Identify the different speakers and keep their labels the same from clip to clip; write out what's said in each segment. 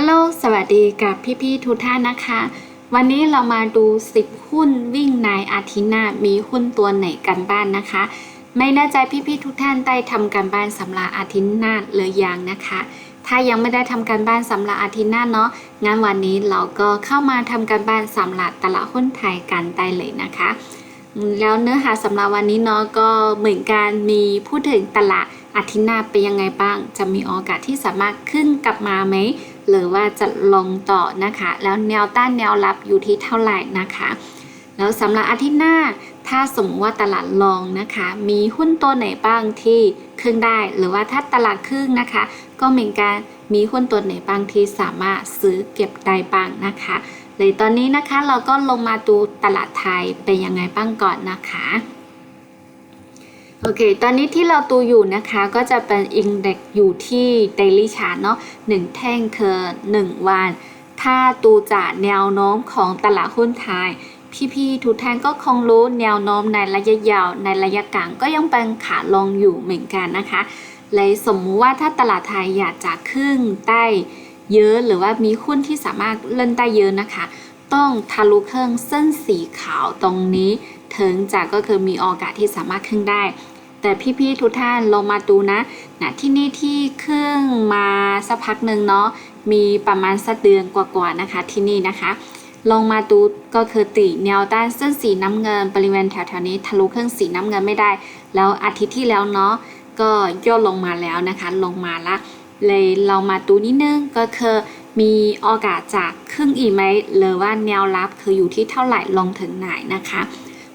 Speaker 1: ฮัลโหล สวัสดีกับพี่ๆทุกท่านนะคะ วันนี้เรามาดู 10 หุ้นวิ่งในอาทิตย์หน้า มีหุ้นตัวไหนกันบ้านนะคะ ไม่แน่ใจพี่ๆทุกท่านได้ทำการบ้านสำหรับอาทิตย์หน้าหรือยังนะคะ ถ้ายังไม่ได้ทำการบ้านสำหรับอาทิตย์หน้าเนาะ งั้นวันนี้เราก็เข้ามาทำการบ้านสำหรับตลาดหุ้นไทยกันได้เลยนะคะ แล้วเนื้อหาสำหรับวันนี้เนาะก็เหมือนกันมีพูดถึงตลาดอาทิตย์หน้าเป็นยังไงบ้าง จะมีโอกาสที่สามารถขึ้นกลับมาไหม หรือว่าจะลงต่อนะคะ แล้วแนวต้านแนวรับอยู่ที่เท่าไหร่นะคะ แล้วสำหรับอาทิตย์หน้าถ้าสมมติว่าตลาดลองนะคะ มีหุ้นตัวไหนบ้างที่ขึ้นได้ หรือว่าถ้าตลาดขึ้นนะคะ ก็เหมือนกันมีหุ้นตัวไหนบ้างที่สามารถซื้อเก็บได้บ้างนะคะเลยตอนนี้นะคะเราก็ลงมาดูตลาดไทยเป็นยังไงบ้างก่อนนะคะ โอเค ตอนนี้ที่เราดูอยู่นะคะก็จะเป็นอินเด็กอยู่ที่ daily chart เนาะหนึ่งแท่งคือ 1 วัน ถ้าดูจากแนวโน้มของตลาดหุ้นไทย พี่ๆทุกท่านก็คงรู้แนวโน้มในระยะยาว ในระยะกลางก็ยังเป็นขาลงอยู่เหมือนกันนะคะ เลยสมมุติว่าถ้าตลาดไทยอยากจะขึ้นได้เยอะหรือว่ามีหุ้นที่สามารถเล่นได้เยอะนะคะ ต้องทะลุเครื่องเส้นสีขาวตรงนี้ ถึงจะก็คือมีโอกาสที่สามารถขึ้นได้ แต่พี่ๆทุกท่านลองมาดูนะนะที่นี่ที่ขึ้นมาสักพักหนึ่งเนาะมีประมาณสักเดือนกว่าๆนะคะ ที่นี่นะคะ ลงมาดูก็คือติแนวต้านเส้นสีน้ำเงินบริเวณแถวๆนี้ทะลุเครื่องสีน้ำเงินไม่ได้ แล้วอาทิตย์ที่แล้วเนาะก็ย่อลงมาแล้วนะคะ ลงมาละเลยเรามาดูนิดนึงก็คือมีโอกาสจากครึ่งอีกไหมหรือว่าแนวรับคืออยู่ที่เท่าไหร่ลงถึงไหนนะคะ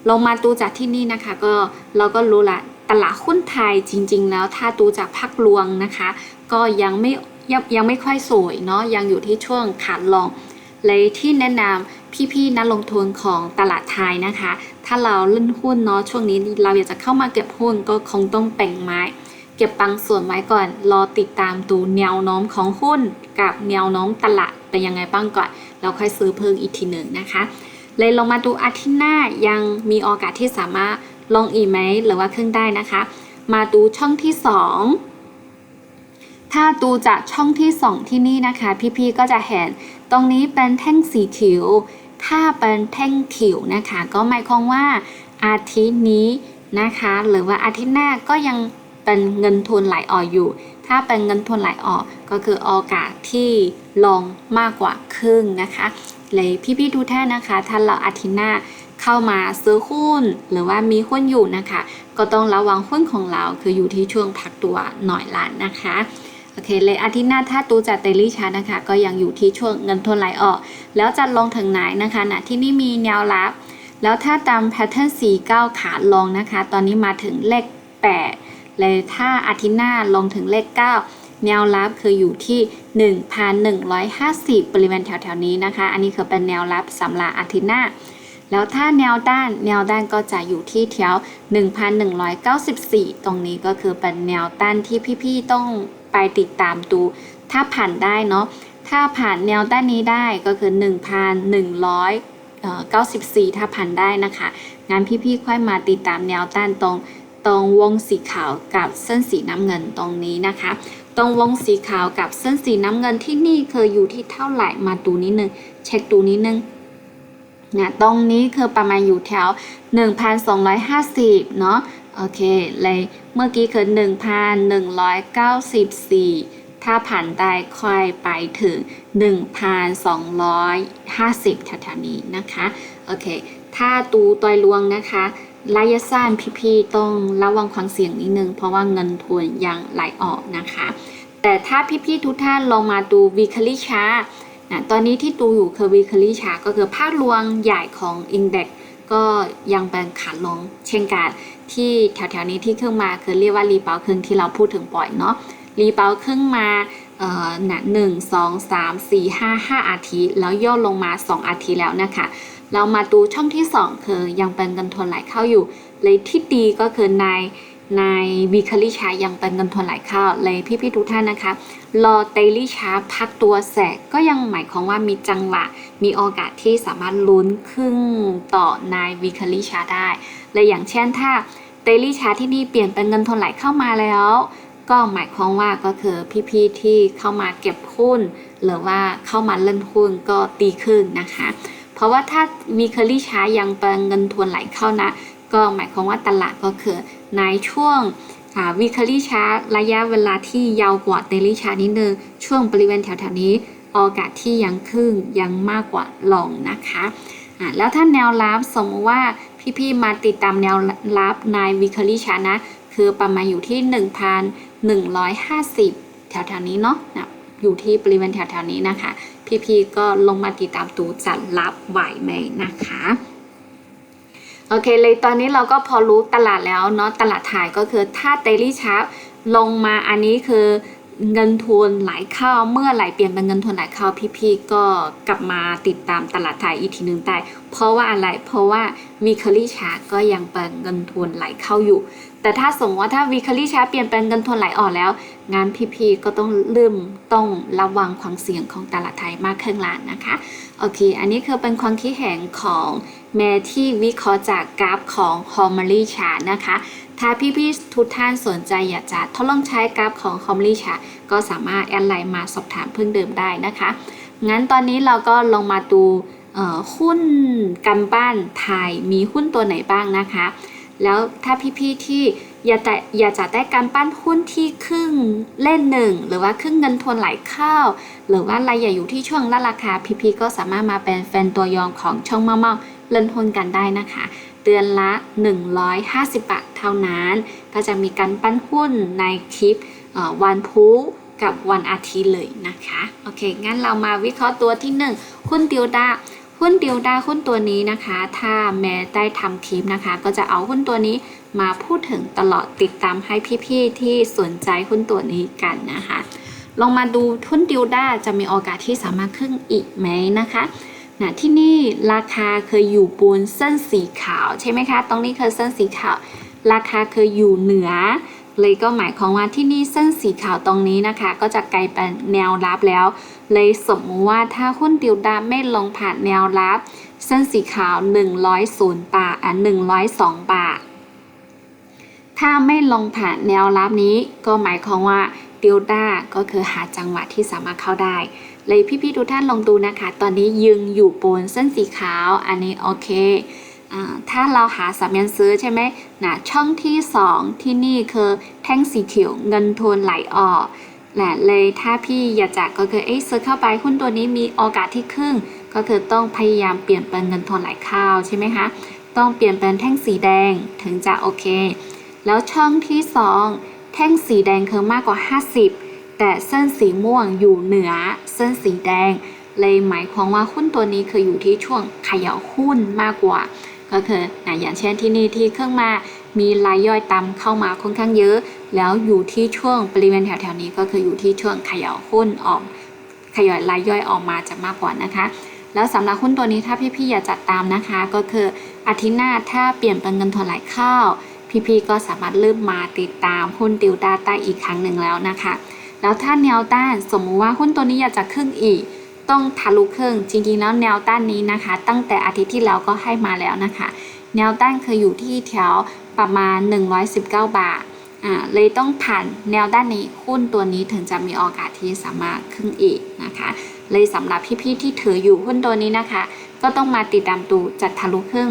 Speaker 1: ลงมาดูจากที่นี่นะคะ ก็เราก็รู้ละ ตลาดหุ้นไทยจริง ๆ แล้วถ้าดูจากภาครวงนะคะ ก็ยังไม่ยังยังไม่ค่อยสวยเนาะยังอยู่ที่ช่วงขาลงเลยที่แนะนำพี่ๆนักลงทุนของตลาดไทยนะคะ ถ้าเราเล่นหุ้นเนาะช่วงนี้เราอยากจะเข้ามาเก็บหุ้นก็คงต้องแบ่งไม้ เก็บบางส่วนไว้ก่อน รอติดตามดูแนวโน้มของหุ้นกับแนวโน้มตลาดเป็นยังไงบ้างก่อนแล้วค่อยซื้อเพิ่มอีกทีหนึ่งนะคะ เลยลงมาดูอาทิตย์หน้ายังมีโอกาสที่สามารถ ลงอีกไหมหรือว่าขึ้นได้นะคะ มาดูช่องที่ 2 ถ้าดูจากช่องที่ 2 ที่นี่นะคะ พี่ๆก็จะเห็นตรงนี้เป็นแท่งสีเขียวถ้าเป็นแท่งเขียวนะคะ ก็หมายความว่าอาทิตย์นี้นะคะ หรือว่าอาทิตย์หน้าก็ยังเป็นเงินทุนไหลออกอยู่ ถ้าเป็นเงินทุนไหลออกก็คือโอกาสที่ลงมากกว่าครึ่งนะคะ เลยพี่ๆดูแท่นนะคะ ถ้าเราอาทิตย์หน้า เข้ามาซื้อหุ้น หรือว่ามีหุ้นอยู่นะคะ ก็ต้องระวังหุ้นของเราคืออยู่ที่ช่วงพักตัวหน่อยละนะคะโอเคเลยอาทิตย์หน้าถ้าตูจากเตลี่ชาร์นะคะ ก็ยังอยู่ที่ช่วงเงินทุนไหลออก แล้วจะลงถึงไหนนะคะนะที่นี่มีแนวรับ แล้วถ้าตามแพทเทิร์นสีก้าขาลงนะคะ ตอนนี้มาถึงเลข 8 เลยถ้าอาทิตย์หน้าลงถึงเลข 9 แนวรับคืออยู่ที่ 1,150 บริเวณแถวๆนี้นะคะ อันนี้คือเป็นแนวรับสำหรับอาทิตย์หน้า แล้วถ้าแนวด้านแนวด้านก็จะอยู่ที่แถว 1,194 ตรงนี้ก็คือเป็นแนวต้านที่พี่ๆต้องไปติดตามดู ถ้าผ่านได้เนาะถ้าผ่านแนวด้านนี้ได้ก็คือ 1,194 ถ้าผ่านได้นะคะงั้นพี่ๆค่อยมาติดตามแนวต้านตรงตรงวงสีขาวกับเส้นสีน้ำเงินตรงนี้นะคะ ตรงวงสีขาวกับเส้นสีน้ำเงินที่นี่เคืออยู่ที่เท่าไหร่มาดูนิดนึง เช็คดูนิดนึง นะตรงนี้คือประมาณอยู่แถว 1,250 เนาะโอเคเลยเมื่อกี้คือ 1,194 ถ้าผ่านได้ค่อยไปถึง 1,250แถวๆนี้นะคะโอเคถ้าตูตอยลวงนะคะระยะสั้นพี่ๆต้องระวังความเสี่ยงนิดนึง เพราะว่าเงินทุนยังไหลออกนะคะ แต่ถ้าพี่ๆทุกท่านลองมาดู weekly chart นะตอนนี้ที่ดูอยู่คือ weekly chart ก็คือภาพรวมใหญ่ของ index ก็ยังเป็นขาลงเช่นกันที่แถวๆนี้ที่ขึ้นมาคือเรียกว่ารีเปาครึ่งที่เราพูดถึงบ่อยเนาะรีเปาครึ่งมาเอ่อนะหนึ่งสองสามสี่ห้าห้าอาทิตย์แล้วย่อลงมา 2 อาทิตย์แล้วนะคะ เรามาดูช่องที่ 2 คือยังเป็นเงินทนไหลเข้าอยู่ เลยที่ดีก็คือในในวีคลี่ชายังเป็นเงินทนไหลเข้าเลยพี่ๆทุกท่านนะคะ รอเตลี่ชาพักตัวแสกก็ยังหมายความว่ามีจังหวะ มีโอกาสที่สามารถลุ้นขึ้นต่อในวีคลีชาได้ และอย่างเช่นถ้าเตลี่ชาที่นี่เปลี่ยนเป็นเงินทุนไหลเข้ามาแล้ว ก็หมายความว่าก็คือพี่ๆที่เข้ามาเก็บหุ้น หรือว่าเข้ามาเล่นหุ้นก็ดีขึ้นนะคะ เพราะว่าถ้า weekly ช้ายังเป็นเงินทุนไหลเข้านะ ก็หมายความว่าตลาดก็คือในช่วง วีคลี่ชาร์ระยะเวลาที่ยาวกว่าเดลี่ชาร์นิดนึงช่วงบริเวณแถวๆนี้โอกาสที่ยังขึ้นยังมากกว่าลงนะคะะแล้วถ้าแนวรับสมมติว่าพี่ๆมาติดตามแนวรับในวีคลี่ชาร์นะ คือประมาณอยู่ที่ 1,150 แถวๆนี้เนาะนะอยู่ที่บริเวณแถวๆนี้นะคะ พี่ๆก็ลงมาติดตามตูจัดรับไหวไหมนะคะ โอเคเลยตอนนี้เราก็พอรู้ตลาดแล้วเนาะตลาดถ่ายก็คือถ้าเ a ลี่ชาร์ลงมาอันนี้คือเงินทุนไหลเข้าเมื่อไหลเปลี่ยนเป็นเงินทุนไหลเข้าพี่ๆก็กลับมาติดตามตลาดไทยอีกทีหนึ่งได้เพราะว่าอะไรเพราะว่าวีคลี่ชาร์ก็ยังเป็นเงินทุนไหลเข้าอยู่ แต่ถ้าสมมติว่าถ้าวีคลี่ชาเปลี่ยนเป็นเงินทุนไหลออกแล้ว งานพี่ๆก็ต้องเริ่มต้องระวังความเสี่ยงของตลาดไทยมากขึ้นละนะคะ โอเค อันนี้คือเป็นความคิดเห็นของแม่ที่วิเคราะห์จากกราฟของฮอร์มารีชาร์นะคะ ถ้าพี่ๆทุกท่านสนใจอยากจะทดลองใช้กราฟของฮอร์มารีชาร์ก็สามารถแอดไลน์มาสอบถามเพิ่มเติมได้นะคะ งั้นตอนนี้เราก็ลงมาดูหุ้นกันบ้านไทยมีหุ้นตัวไหนบ้างนะคะ แล้วถ้าพี่ๆที่อยากจะอยากจะได้การปั้นหุ้นที่ครึ่งเล่นหนึ่งหรือว่าครึ่งเงินทุนไหลเข้า หรือว่ารายใหญ่อยู่ที่ช่วงละราคาพี่ๆก็สามารถมาเป็นแฟนตัวยองของช่องเมาเมาเล่นหุ้นกันได้นะคะเดือนละ 150 บาทเท่านั้น ก็จะมีการปั้นหุ้นในคลิปวันพุธกับวันอาทิตย์เลยนะคะ โอเค งั้นเรามาวิเคราะห์ตัวที่ 1 หุ้นดิวดา หุ้นดิวดาหุ้นตัวนี้นะคะ ถ้าแม้ได้ทำคลิปนะคะ ก็จะเอาหุ้นตัวนี้มาพูดถึงตลอดติดตามให้พี่ๆที่สนใจหุ้นตัวนี้กันนะคะ ลองมาดูหุ้นดิวดาจะมีโอกาสที่สามารถขึ้นอีกไหมนะคะนะที่นี่ราคาเคยอยู่บนเส้นสีขาวใช่ไหมคะ ตรงนี้คือเส้นสีขาว ราคาเคยอยู่เหนือ เลยก็หมายความว่าที่นี่เส้นสีขาวตรงนี้นะคะ ก็จะกลายเป็นแนวรับแล้ว เลยสมมติว่าถ้าหุ้นดิวดาไม่ลงผ่านแนวรับ เส้นสีขาว100บาทอะ102 บาท ถ้าไม่ลงผ่านแนวรับนี้ ก็หมายความว่าดิวดาก็คือหาจังหวะที่สามารถเข้าได้ เลยพี่ๆทุกท่านลองดูนะคะ ตอนนี้ยืนอยู่บนเส้นสีขาว อันนี้โอเค ถ้าเราหาสัญญาณซื้อใช่ไหมนะช่องที่ 2 ที่นี่คือแท่งสีเขียวเงินทุนไหลออกแหละเลยถ้าพี่อยากจะก็คือเอ้ซื้อเข้าไปหุ้นตัวนี้มีโอกาสที่ครึ่ง ก็คือต้องพยายามเปลี่ยนเป็นเงินทุนไหลเข้าใช่ไหมคะต้องเปลี่ยนเป็นแท่งสีแดงถึงจะโอเค แล้วช่องที่ 2 แท่งสีแดงคือมากกว่า 50 แต่เส้นสีม่วงอยู่เหนือเส้นสีแดง เลยหมายความว่าหุ้นตัวนี้คืออยู่ที่ช่วงขย่าหุ้นมากกว่า ก็คืออย่างเช่นที่นี่ที่เครื่องมามีรายย่อยตามเข้ามาค่อนข้างเยอะ แล้วอยู่ที่ช่วงบริเวณแถวๆนี้ก็คืออยู่ที่ช่วงขย่าหุ้นออกขยายรายย่อยออกมาจะมากกว่านะคะ แล้วสำหรับหุ้นตัวนี้ถ้าพี่ๆอยากจัดตามนะคะ ก็คืออาทิตย์หน้าถ้าเปลี่ยนเป็นเงินทุนไหลเข้า พี่ๆก็สามารถเริ่มมาติดตามหุ้นดิวดาต้าอีกครั้งหนึ่งแล้วนะคะ แล้วถ้าแนวต้านสมมุติว่าหุ้นตัวนี้อยากจะขึ้นอีก ต้องทะลุครึ่งจริงๆแล้วแนวต้านนี้นะคะ ตั้งแต่อาทิตย์ที่แล้วก็ให้มาแล้วนะคะ แนวต้านคืออยู่ที่แถวประมาณ 119 บาทอ่าเลยต้องผ่านแนวด้านนี้หุ้นตัวนี้ถึงจะมีโอกาสที่สามารถขึ้นอีกนะคะ เลยสำหรับพี่ๆที่ถืออยู่หุ้นตัวนี้นะคะ ก็ต้องมาติดตามดูจัดทะลุครึ่ง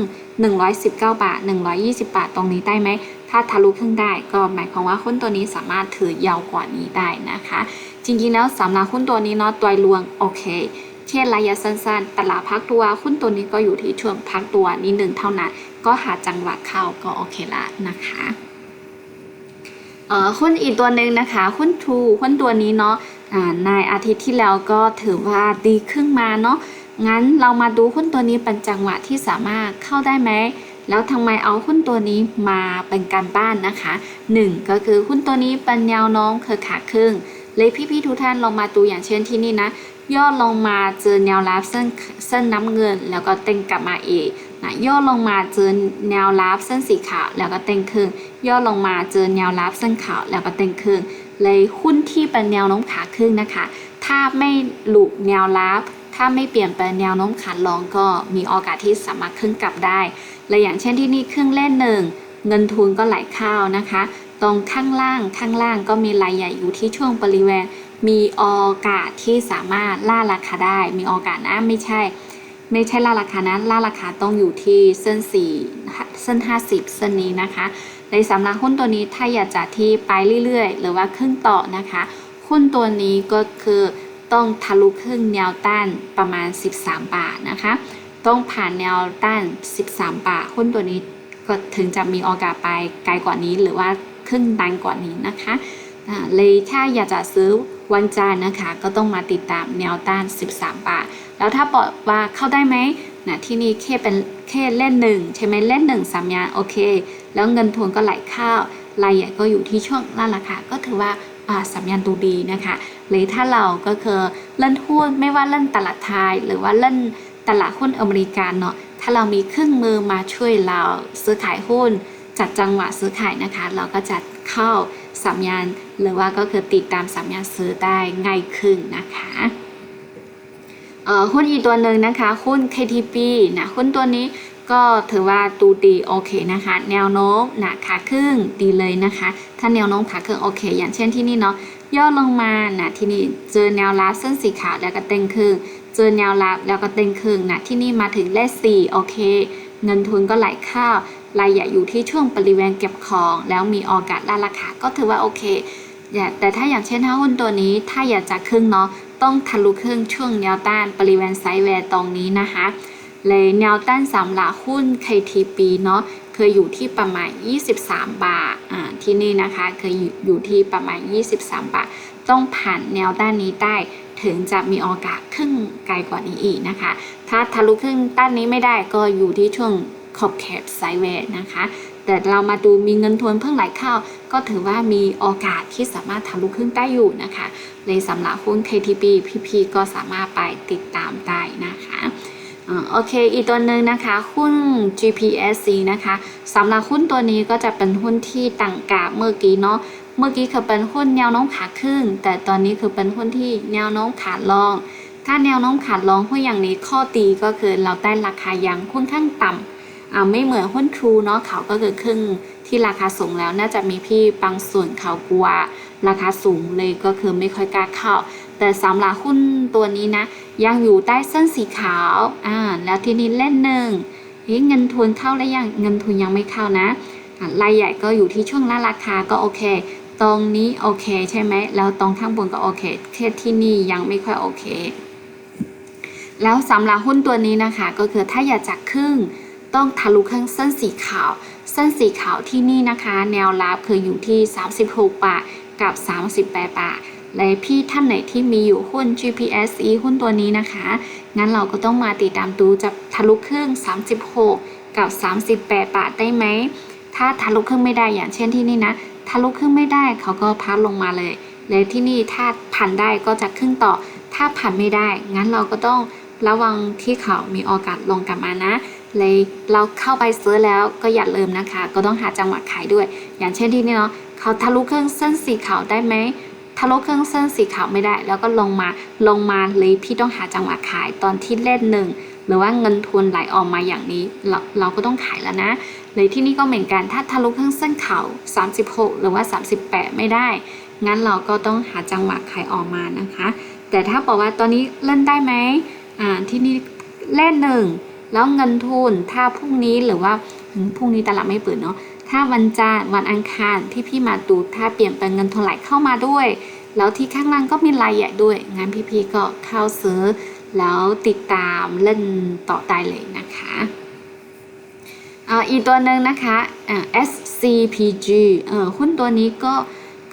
Speaker 1: 119 บาท 120 บาทตรงนี้ได้ไหม ถ้าทะลุครึ่งได้ก็หมายความว่าหุ้นตัวนี้สามารถถือยาวกว่านี้ได้นะคะ จริงๆแล้วสำหรับหุ้นตัวนี้เนาะตัวรวงโอเคเช่ระยะสั้นๆ ตลาดพักตัวหุ้นตัวนี้ก็อยู่ที่ช่วงพักตัวนิดหนึ่งเท่านั้น ก็หาจังหวะเข้าก็โอเคละนะคะเอ่อหุ้นอีกตัวหนึ่งนะคะหุ้นทูหุ้นตัวนี้เนาะในอาทิตย์ที่แล้วก็ถือว่าดีขึ้นมาเนาะงั้นเรามาดูหุ้นตัวนี้เป็นจังหวะที่สามารถเข้าได้ไหมแล้วทำไมเอาหุ้นตัวนี้มาเป็นการบ้านนะคะ 1 ก็คือหุ้นตัวนี้เป็นแนวโน้มคือขาขึ้น เลยพี่ๆทุกท่านลองมาดูอย่างเช่นที่นี่นะ ย่อลงมาเจอแนวรับเส้นเส้นน้ำเงิน แล้วก็เต็งกลับมาอีกนะย่อลงมาเจอแนวรับเส้นสีขาวแล้วก็เต็งขึ้นย่อลงมาเจอแนวรับเส้นขาวแล้วก็เต็งขึ้นเลยหุ้นที่เป็นแนวโน้มขาขึ้นนะคะ ถ้าไม่หลุดแนวรับถ้าไม่เปลี่ยนเป็นแนวโน้มขาลงก็มีโอกาสที่สามารถขึ้นกลับได้และอย่างเช่นที่นี่เครื่องเล่นหนึ่งเงินทุนก็ไหลเข้านะคะ ตรงข้างล่างข้างล่างก็มีรายใหญ่อยู่ที่ช่วงบริเวณ มีโอกาสที่สามารถล่าราคาได้ มีโอกาสนะไม่ใช่ ไม่ใช่ล่าราคานะล่าราคาต้องอยู่ที่เส้นสี่เส้น 50 เส้นนี้นะคะในสำหรับหุ้นตัวนี้ถ้าอยากจะที่ไปเรื่อยๆ หรือว่าครึ่งต่อนะคะ หุ้นตัวนี้ก็คือต้องทะลุครึ่งแนวต้านประมาณ 13 บาทนะคะ ต้องผ่านแนวต้าน 13 บาท หุ้นตัวนี้ก็ถึงจะมีโอกาสไปไกลกว่านี้หรือว่า ครึ่งตันกว่านี้นะคะเลยถ้าอยากจะซื้อวันจันทร์นะคะ ก็ต้องมาติดตามแนวต้าน 13 บาท แล้วถ้าบอกว่าเข้าได้ไหมนะที่นี่แค่เป็นแค่เล่นหนึ่งใช่ไหมเล่นหนึ่งสามยาโอเค แล้วเงินทุนก็ไหลเข้ารายใหญ่ก็อยู่ที่ช่วงล่างราคาก็ถือว่าอ่าสัญญาณดูดีนะคะหรือถ้าเราก็คือเล่นหุ้นไม่ว่าเล่นตลาดไทย หรือว่าเล่นตลาดหุ้นอเมริกันเนาะถ้าเรามีเครื่องมือมาช่วยเราซื้อขายหุ้น จัดจังหวะซื้อขายนะคะ เราก็จะเข้าสัญญาณหรือว่าก็คือติดตามสัญญาณซื้อได้ง่ายขึ้นนะคะหุ้นอีกตัวหนึ่งนะคะ หุ้น KTP นะหุ้นตัวนี้ก็ถือว่าดูดีโอเคนะคะ แนวโน้มนะขาขึ้นดีเลยนะคะ ถ้าแนวโน้มขาขึ้นโอเค อย่างเช่นที่นี่เนาะย่อลงมานะที่นี่เจอแนวรับเส้นสีขาวแล้วก็เต็งครึ่งเจอแนวรับแล้วก็เต็งครึ่งนะที่นี่มาถึงเลขสี่โอเค เงินทุนก็ไหลเข้า รายใหญ่อยู่ที่ช่วงบริเวณเก็บของ แล้วมีโอกาสล่าราคาก็ถือว่าโอเค แต่ถ้าอย่างเช่นถ้าหุ้นตัวนี้ถ้าอยากจะครึ่งเนาะต้องทะลุครึ่งช่วงแนวต้านบริเวณไซด์เวย์ตรงนี้นะคะ เลยแนวต้านสำหรับหุ้น KTP เนาะเคยอยู่ที่ประมาณ 23 บาทอ่าที่นี่นะคะเคยอยู่ที่ประมาณ 23 บาท ต้องผ่านแนวต้านนี้ได้ถึงจะมีโอกาสขึ้นไกลกว่านี้อีกนะคะ ถ้าทะลุครึ่งต้านนี้ไม่ได้ก็อยู่ที่ช่วง ขอบแคบไซเวย์นะคะ แต่เรามาดูมีเงินทุนเพิ่งไหลเข้า ก็ถือว่ามีโอกาสที่สามารถทะลุขึ้นได้อยู่นะคะเลยสำหรับหุ้น KTP พี่ๆก็สามารถไปติดตามได้นะคะโอเค อีกตัวหนึ่งนะคะหุ้น GPSC นะคะสำหรับหุ้นตัวนี้ก็จะเป็นหุ้นที่ต่างกาบเมื่อกี้เนาะเมื่อกี้คือเป็นหุ้นแนวโน้มขาขึ้น แต่ตอนนี้คือเป็นหุ้นที่แนวโน้มขาลง ถ้าแนวโน้มขาลงหุ้นอย่างนี้ข้อดีก็คือเราได้ราคายังค่อนข้างต่ำอ่า ไม่เหมือนหุ้นทรูเนาะเขาก็คือครึ่งที่ราคาสูงแล้วน่าจะมีพี่บางส่วนเขากลัวราคาสูงเลยก็คือไม่ค่อยกล้าเข้า แต่สำหรับหุ้นตัวนี้นะ ยังอยู่ใต้เส้นสีขาวอ่าแล้วทีนี้เล่นหนึ่งเฮ้ยเงินทุนเข้าแล้วยังเงินทุนยังไม่เข้านะรายใหญ่ก็อยู่ที่ช่วงล่าราคาก็โอเค ตรงนี้โอเคใช่ไหมแล้วตรงข้างบนก็โอเคแค่ที่นี่ยังไม่ค่อยโอเค แล้วสำหรับหุ้นตัวนี้นะคะ ก็คือถ้าอยากจะครึ่ง ต้องทะลุข้างเส้นสีขาว เส้นสีขาวที่นี่นะคะ แนวรับคืออยู่ที่ 36 บาทกับ 38 บาท และพี่ท่านไหนที่มีอยู่หุ้น GPSE หุ้นตัวนี้นะคะ งั้นเราก็ต้องมาติดตามดูจะทะลุครึ่ง 36 กับ 38 บาทได้ไหม ถ้าทะลุครึ่งไม่ได้อย่างเช่นที่นี่นะทะลุครึ่งไม่ได้เขาก็พักลงมาเลยและที่นี่ถ้าผ่านได้ก็จะครึ่งต่อ ถ้าผ่านไม่ได้ งั้นเราก็ต้องระวังที่เขามีโอกาสลงกลับมานะ เลยเราเข้าไปซื้อแล้วก็อย่าลืมนะคะ ก็ต้องหาจังหวะขายด้วย อย่างเช่นที่นี่เนาะเขาทะลุเครื่องเส้นสีขาวได้ไหมทะลุเครื่องเส้นสีขาวไม่ได้ แล้วก็ลงมาลงมาเลยพี่ต้องหาจังหวะขายตอนที่เล่นหนึ่งหรือว่าเงินทุนไหลออกมาอย่างนี้เราเราก็ต้องขายแล้วนะเลยที่นี่ก็เหมือนกันถ้าทะลุเครื่องเส้นขาว36 หรือว่า 38 ไม่ได้ งั้นเราก็ต้องหาจังหวะขายออกมานะคะ แต่ถ้าบอกว่าตอนนี้เล่นได้ไหมอ่าที่นี่เล่นหนึ่ง แล้วเงินทุนถ้าพรุ่งนี้หรือว่าพรุ่งนี้ตลาดไม่เปิดเนาะถ้าวันจันทร์วันอังคารที่พี่มาดูถ้าเปลี่ยนเป็นเงินทุนไหลเข้ามาด้วย แล้วที่ข้างล่างก็มีรายใหญ่ด้วยงั้นพี่ๆก็เข้าซื้อ แล้วติดตามเล่นต่อได้เลยนะคะอีกตัวหนึ่งนะคะ SCPG เออหุ้นตัวนี้ก็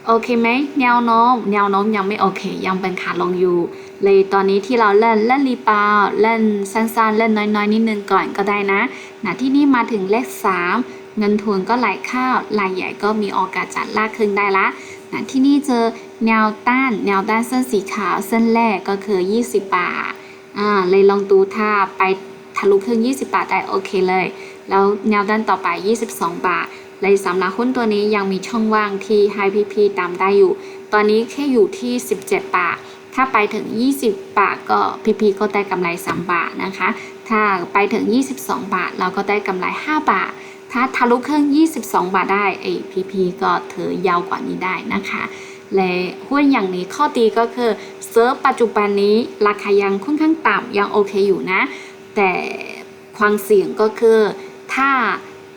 Speaker 1: โอเคไหมแนวโน้มแนวโน้มยังไม่โอเค ยังเป็นขาลงอยู่ เลยตอนนี้ที่เราเล่นเล่นรีบาวเล่นสั้นๆ เล่นน้อยๆ นิดนึงก่อนก็ได้นะนะที่นี่มาถึงเลข 3 เงินทุนก็ไหลเข้ารายใหญ่ก็มีโอกาสจัดลากขึ้นได้ละนะที่นี่เจอแนวต้านแนวต้านเส้นสีขาวเส้นแรกก็คือ 20 บาทอ่าเลยลองดูถ้าไปทะลุครึ่ง20 บาทได้โอเคเลย แล้วแนวด้านต่อไป 22 บาทเลยสำหรับหุ้นตัวนี้ยังมีช่องว่างที่ให้พี่ๆตามได้อยู่ ตอนนี้แค่อยู่ที่ 17 บาท ถ้าไปถึง 20 บาทก็พีๆก็ได้กำไร 3 บาทนะคะ ถ้าไปถึง 22 บาท เราก็ได้กำไร 5 บาท ถ้าทะลุครึ่ง22 บาทได้ไอพีพีก็เธอยาวกว่านี้ได้นะคะและหุ้นอย่างนี้ข้อดีก็คือเซิร์ฟปัจจุบันนี้ราคายังค่อนข้างต่ำยังโอเคอยู่นะ แต่ความเสี่ยงก็คือ ถ้า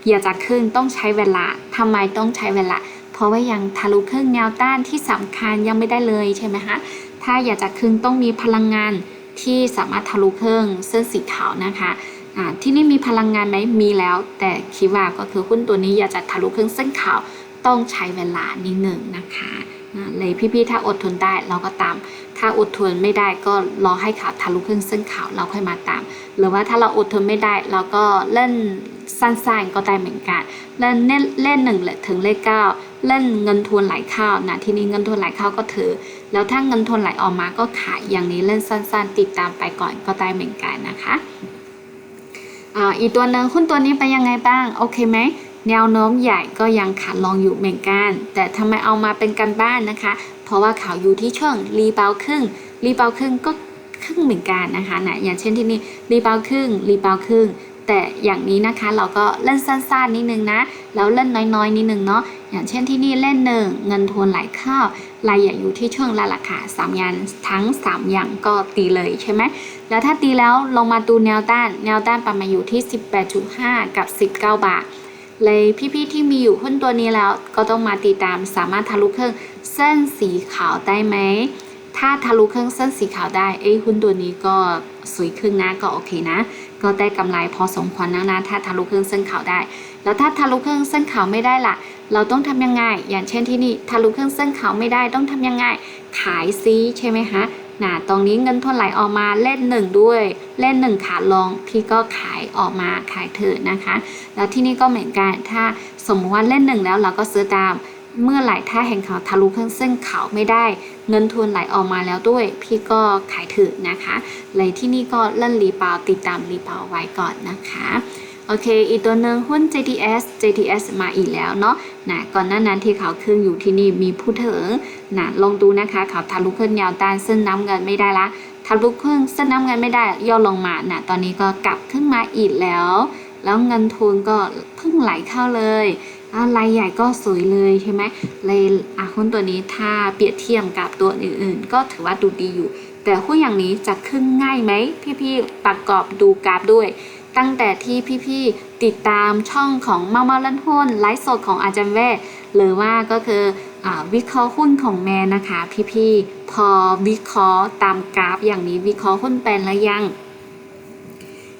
Speaker 1: อยากจะขึ้นต้องใช้เวลาทำไมต้องใช้เวลา เพราะว่ายังทะลุครึ่งแนวต้านที่สำคัญยังไม่ได้เลยใช่ไหมคะ ถ้าอยากจะขึ้นต้องมีพลังงานที่สามารถทะลุครึ่งเส้นสีขาวนะคะที่นี่มีพลังงานไหมมีแล้ว แต่คิดว่าก็คือหุ้นตัวนี้อยากจะทะลุครึ่งเส้นขาวต้องใช้เวลานิดหนึ่งนะคะเลยพี่ๆถ้าอดทนได้เราก็ตาม ถ้าอดทนไม่ได้ก็รอให้ขาวทะลุครึ่งเส้นขาวเราค่อยมาตาม หรือว่าถ้าเราอดทนไม่ได้เราก็เล่นสั้นๆก็ได้เหมือนกัน เล่นเล่นเล่นหนึ่งถึงเลขเก้าเล่นเงินทุนไหลเข้านะที่นี้เงินทุนไหลเข้าก็ถือ แล้วถ้าเงินทุนไหลออกมาก็ขายอย่างนี้เล่นสั้นๆ ติดตามไปก่อนก็ได้เหมือนกันนะคะอีกตัวหนึ่งหุ้นตัวนี้ไปยังไงบ้าง โอเคไหมแนวโน้มใหญ่ก็ยังขาลองอยู่เหมือนกัน แต่ทำไมเอามาเป็นการบ้านนะคะ เพราะว่าข่าวอยู่ที่ช่วงรีบาวครึ่งรีบาวครึ่งก็ครึ่งเหมือนกันนะคะนะอย่างเช่นที่นี่รีบาวครึ่งรีบาวครึ่งแต่อย่างนี้นะคะเราก็เล่นสั้นๆนิดนึงนะแล้วเล่นน้อยๆนิดนึงเนาะ อย่างเช่นที่นี่เล่นหนึ่งเงินทุนไหลเข้ารายใหญ่อยู่ที่ช่วงละราคาสามยันทั้ง 3 อย่างก็ตีเลยใช่ไหมแล้วถ้าตีแล้วลงมาดูแนวต้านแนวต้านประมาณอยู่ที่ 18.5 กับ 19 บาท เลยพี่ๆที่มีอยู่หุ้นตัวนี้แล้วก็ต้องมาติดตามสามารถทะลุเครื่องเส้นสีขาวได้ไหมถ้าทะลุเครื่องเส้นสีขาวได้เอ้หุ้นตัวนี้ก็สวยขึ้นนะก็โอเคนะ ก็ได้กำไรพอสมควรนะนะถ้าทะลุเครื่องเส้นขาวได้ แล้วถ้าทะลุเครื่องเส้นขาวไม่ได้ล่ะ เราต้องทำยังไง อย่างเช่นที่นี่ทะลุเครื่องเส้นเขาไม่ได้ต้องทำยังไง ขายซีใช่ไหมคะน่ะตรงนี้เงินท่าไหร่ออกมาเล่นหนึ่งด้วย เล่นหนึ่งขาลงพี่ก็ขายออกมาขายเถิดนะคะ แล้วที่นี่ก็เหมือนกันถ้าสมมติว่าเล่นหนึ่งแล้วเราก็ซื้อตาม เมื่อไหร่ถ้าเห็นเขาทะลุเครื่องเส้นเขาไม่ได้ เงินทุนไหลออกมาแล้วด้วย พี่ก็ขายถือนะคะเลยที่นี่ก็เล่นรีบาวติดตามรีบาวไว้ก่อนนะคะ โอเค อีกตัวหนึ่งหุ้น JTS JTS มาอีกแล้วเนาะนะก่อนหน้านั้นที่เขาขึ้นอยู่ที่นี่มีผู้ถึงนะลองดูนะคะเขาทะลุขึ้นยาวต้านเส้นน้ำเงินไม่ได้ละทะลุขึ้นเส้นน้ำเงินไม่ได้ย่อลงมานะตอนนี้ก็กลับขึ้นมาอีกแล้ว แล้วเงินทุนก็เพิ่งไหลเข้าเลยอ่ารายใหญ่ก็สวยเลยใช่ไหมเลยอะหุ้นตัวนี้ถ้าเปรียบเทียบกับตัวอื่นๆ ก็ถือว่าดูดีอยู่ แต่หุ้นอย่างนี้จะขึ้นง่ายไหมพี่ๆประกอบดูกราฟด้วย ตั้งแต่ที่พี่ๆติดตามช่องของมามาลันหุ้นไลฟ์สดของอาจารย์เวทหรือว่าก็คืออวิเคราะห์หุ้นของแมนนะคะ พี่ๆพอวิเคราะห์ตามกราฟอย่างนี้วิเคราะห์หุ้นเป็นแล้วยัง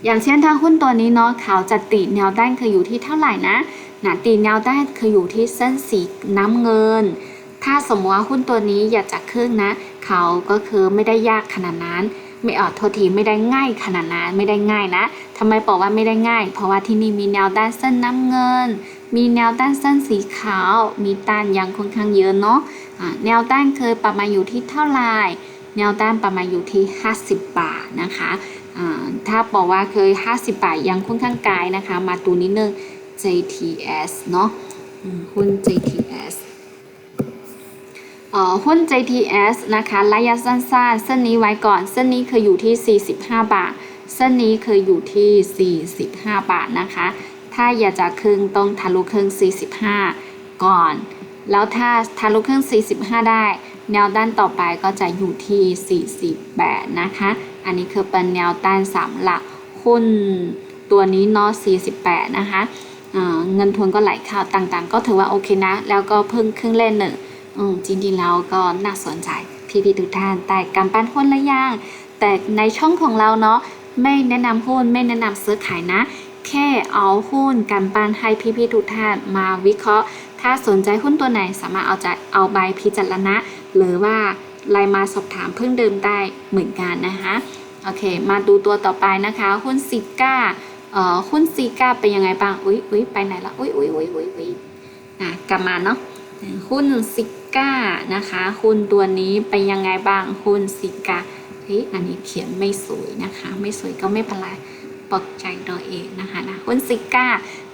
Speaker 1: อย่างเช่นถ้าหุ้นตัวนี้เนาะเขาจะติแนวต้านคืออยู่ที่เท่าไหร่นะนะตีแนวต้านคืออยู่ที่เส้นสีน้ำเงิน ถ้าสมมติว่าหุ้นตัวนี้อยากจะขึ้นนะ เขาก็คือไม่ได้ยากขนาดนั้น ไม่เออโทษทีไม่ได้ง่ายขนาดนั้นไม่ได้ง่ายนะทำไมบอกว่าไม่ได้ง่าย เพราะว่าที่นี่มีแนวด้านเส้นน้ำเงิน มีแนวด้านเส้นสีขาว มีต้านยังค่อนข้างเยอะเนาะะแนวต้านเคยประมาณอยู่ที่เท่าไหร่แนวต้านประมาณอยู่ที่ 50 บาทนะคะ ถ้าบอกว่าเคย 50 บาทยังค่อนข้างไกลนะคะ มาดูนิดนึง JTS เนาะหุ้น JTS หุ้น JTS นะคะระยะสั้นๆ เส้นนี้ไว้ก่อน เส้นนี้เคยอยู่ที่ 45 บาท เส้นนี้เคยอยู่ที่ 45 บาทนะคะ ถ้าอยากจะครึ่งต้องทะลุครึ่ง 45 ก่อน แล้วถ้าทะลุครึ่ง 45 ได้ แนวด้านต่อไปก็จะอยู่ที่ 48 นะคะ อันนี้คือเป็นแนวต้านสามหลักหุ้นตัวนี้เนาะ 48 นะคะเเงินทุนก็ไหลเข้าต่างๆ ก็ถือว่าโอเคนะ แล้วก็เพิ่งครึ่งเล่นหนึ่ง อืมจริงๆแล้วก็น่าสนใจพี่ๆทุกท่านแต่การปั้นหุ้นละย่าง แต่ในช่องของเราเนาะไม่แนะนำหุ้นไม่แนะนำซื้อขายนะ แค่เอาหุ้นการปั้นให้พี่ๆทุกท่านมาวิเคราะห์ ถ้าสนใจหุ้นตัวไหนสามารถเอาใจเอาใบพิจารณาหรือว่าไลน์มาสอบถามเพิ่งเดิมได้เหมือนกันนะคะโอเค มาดูตัวต่อไปนะคะ หุ้นซิก้าเอ่อหุ้นซิก้าเป็นยังไงบ้างอุ้ยอุ้ยไปไหนละอุ้ยอุ้ยอุ้ยอุ้ยอุ้ยอะกลับมาเนาะหุ้นซิ ก้านะคะหุ้นตัวนี้ไปยังไงบ้างหุ้นซิก้าเฮ้ยอันนี้เขียนไม่สวยนะคะ ไม่สวยก็ไม่เป็นไรปลอบใจตัวเองนะคะนะหุ้นซิก้า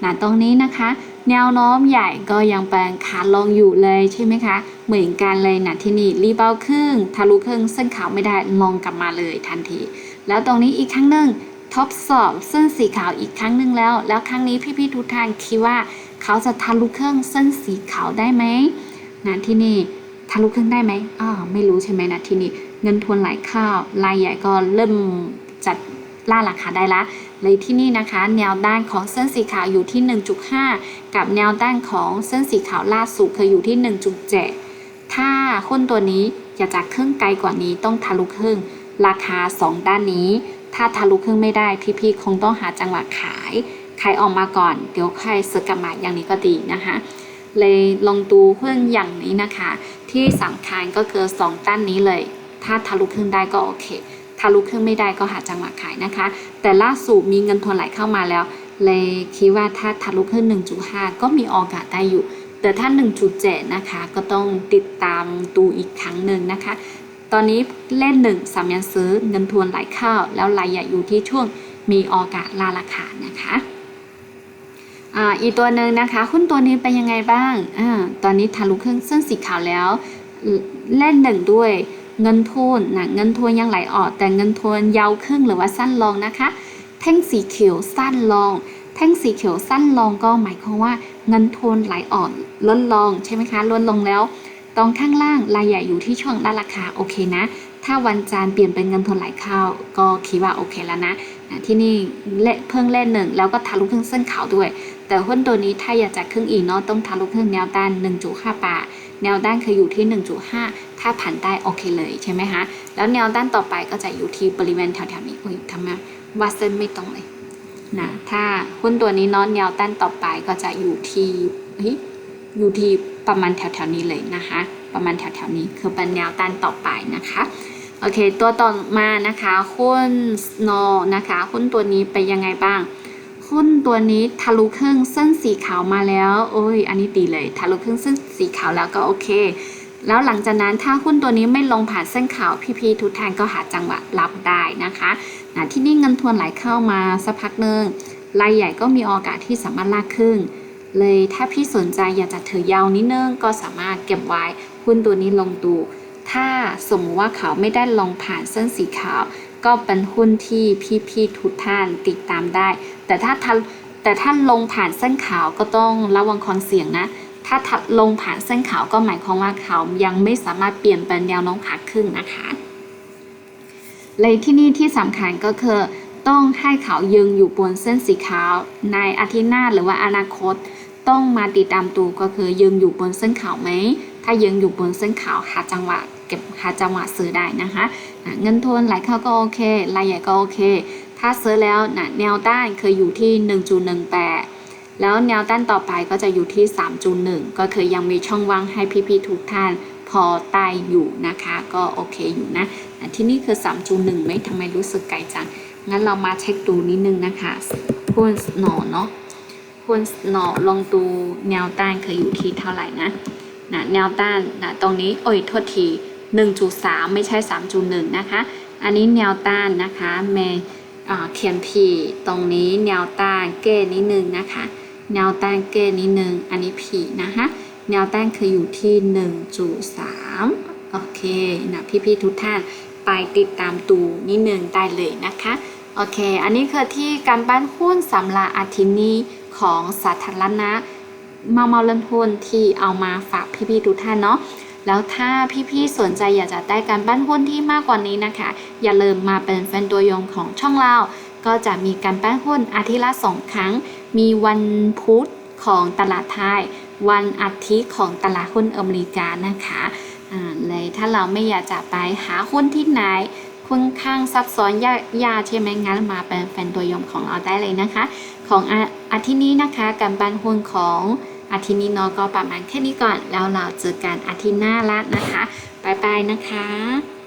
Speaker 1: นะตรงนี้นะคะ แนวโน้มใหญ่ก็ยังเป็นขาลงอยู่เลยใช่ไหมคะเหมือนกันเลยนะที่นี่รีบาครึ่งทะลุครึ่งเส้นขาวไม่ได้ลงกลับมาเลยทันที แล้วตรงนี้อีกครั้งหนึ่งทดสอบเส้นสีขาวอีกครั้งหนึ่งแล้ว แล้วครั้งนี้พี่ๆทุกท่านคิดว่าเขาจะทะลุเครื่องเส้นสีขาวได้ไหม นะที่นี่ทะลุเครื่งได้ไหมอ้าวไม่รู้ใช่ไหมนะที่นี่เงินทุนไหลเข้ารายใหญ่ก็เริ่มจัดล่าราคาได้ละเลยที่นี่นะคะ แนวด้านของเส้นสีขาวอยู่ที่ 1.5 กับแนวด้านของเส้นสีขาวล่าสุดคืออยู่ที่ 1.7 ถ้าหุ้นตัวนี้อยากจะครึ่งไกลกว่านี้ต้องทะลุครึ่งราคา 2 ด้านนี้ ถ้าทะลุครึ่งไม่ได้พี่ๆคงต้องหาจังหวะขายขายออกมาก่อน เดี๋ยวใค่อยซื้อกลับมาอย่างนี้ก็ดีนะคะ เลยลองดูหุ้นอย่างนี้นะคะ ที่สำคัญก็คือ2ด้านนี้เลย ถ้าทะลุครึ่งได้ก็โอเคทะลุครึ่งไม่ได้ก็หาจังหวะขายนะคะ แต่ล่าสุดมีเงินทุนไหลเข้ามาแล้ว เลยคิดว่าถ้าทะลุขึ้น 1.5 ก็มีโอกาสได้อยู่ แต่ถ้า 1.7 นะคะ ก็ต้องติดตามดูอีกครั้งหนึ่งนะคะ ตอนนี้เล่นหนึ่งสามยันซื้อเงินทุนไหลเข้า แล้วรายใหญ่อยู่ที่ช่วงมีโอกาสลาราคานะคะ อ่าอีกตัวหนึ่งนะคะ หุ้นตัวนี้เป็นยังไงบ้างอ่าตอนนี้ทะลุเครื่องเส้นสีขาวแล้วเล่นหนึ่งด้วยเงินทุนนะเงินทุนยังไหลออก แต่เงินทุนยาวครึ่งหรือว่าสั้นลงนะคะ แท่งสีเขียวสั้นลง แท่งสีเขียวสั้นลงก็หมายความว่าเงินทุนไหลออกลดลงใช่ไหมคะลดลงแล้วตรงข้างล่างรายใหญ่อยู่ที่ช่วงด้านราคาโอเคนะ ถ้าวันจันทร์เปลี่ยนเป็นเงินทุนไหลเข้าก็คิดว่าโอเคแล้วนะ ที่นี่เพิ่งเล่นหนึ่งแล้วก็ทะลุครึ่งเส้นขาวด้วย แต่หุ้นตัวนี้ถ้าอยากจะครึ่งอีกเนาะต้องทะลุครึ่งแนวต้าน1.5บาทแนวด้านคืออยู่ที่ 1.5 ถ้าผ่านได้โอเคเลยใช่ไหมคะแล้วแนวด้านต่อไปก็จะอยู่ที่บริเวณแถวๆนี้อุ้ยทำไมวาดเส้นไม่ตรงเลยนะถ้าหุ้นตัวนี้เนาะแนวต้านต่อไปก็จะอยู่ที่อยู่ที่ประมาณแถวๆนี้เลยนะคะ ประมาณแถวๆนี้คือเป็นแนวต้านต่อไปนะคะ โอเค ตัวต่อมานะคะหุ้น Snow นะคะหุ้นตัวนี้เป็นยังไงบ้างหุ้นตัวนี้ทะลุครึ่งเส้นสีขาวมาแล้วโอ้ยอันนี้ดีเลยทะลุครึ่งเส้นสีขาวแล้วก็โอเค แล้วหลังจากนั้นถ้าหุ้นตัวนี้ไม่ลงผ่านเส้นขาวพี่ๆทุกท่านก็หาจังหวะรับได้นะคะนะที่นี่เงินทวนไหลเข้ามาสักพักหนึ่งรายใหญ่ก็มีโอกาสที่สามารถลากขึ้นเลยถ้าพี่สนใจอยากจะถือยาวนิดนึงก็สามารถเก็บไว้หุ้นตัวนี้ลงดู ถ้าสมมติว่าเขาไม่ได้ลงผ่านเส้นสีขาว ก็เป็นหุ้นที่พี่ๆทุกท่านติดตามได้ แต่ถ้าทันแต่ถ้าลงผ่านเส้นขาวก็ต้องระวังความเสี่ยงนะ ถ้าทัดลงผ่านเส้นขาวก็หมายความว่าเขายังไม่สามารถเปลี่ยนเป็นแนวโน้มขาขึ้นนะคะเลยที่นี่ที่สำคัญก็คือต้องให้เขายืนอยู่บนเส้นสีขาว ในอาทิตย์หน้าหรือว่าอนาคต ต้องมาติดตามดูก็คือยืนอยู่บนเส้นขาวไหม ถ้ายืนอยู่บนเส้นขาวหาจังหวะ เก็บหาจังหวะซื้อได้นะคะเงินทุนไหลเข้าก็โอเครายใหญ่ก็โอเค ถ้าซื้อแล้วนะแนวต้านเคยอยู่ที่ 1.18 แล้วแนวต้านต่อไปก็จะอยู่ที่ 3.1 ก็คือยังมีช่องว่างให้พี่ๆทุกท่านพอใต้อยู่นะคะ ก็โอเคอยู่นะอะที่นี่คือ 3.1ไหมทำไมรู้สึกไกลจัง งั้นเรามาเช็คดูนิดนึงนะคะหุ้นหนอเนาะหุ้นหนอลองดูแนวต้านเคยอยู่ที่เท่าไหร่นะนะแนวต้านนะตรงนี้โอ้ยโทษที 1.3 ไม่ใช่ 3.1 นะคะ อันนี้แนวต้านนะคะเมเขียนพีตรงนี้แนวต้านเก้นิดนึงนะคะ แนวต้านเก้นิดนึง อันนี้ผีนะคะ แนวต้านคืออยู่ที่ 1.3 โอเคนะพี่ๆทุกท่านไปติดตามดูนิดนึงได้เลยนะคะ โอเค อันนี้คือที่การบ้านหุ้นสำหรับอาทิตย์นี้ของสาธารณะเมาเมาเล่นหุ้นที่เอามาฝากพี่ๆทุกท่านเนาะ แล้วถ้าพี่ๆสนใจอยากจะได้การบ้านหุ้นที่มากกว่านี้นะคะ อย่าลืมมาเป็นแฟนตัวยงของช่องเราก็จะมีการบ้านหุ้นอาทิตย์ละสองครั้ง มีวันพุธของตลาดไทย วันอาทิตย์ของตลาดหุ้นอเมริกานะคะอ่าเลยถ้าเราไม่อยากจะไปหาหุ้นที่ไหนค่อนข้างซับซ้อนยากยาใช่ไหมงั้นมาเป็นแฟนตัวยงของเราได้เลยนะคะ ของอาอาทิตย์นี้นะคะการบ้านหุ้นของ อาทิตย์นี้เนาะก็ประมาณแค่นี้ก่อน แล้วเราเจอกันอาทิตย์หน้าละนะคะบายบายนะคะ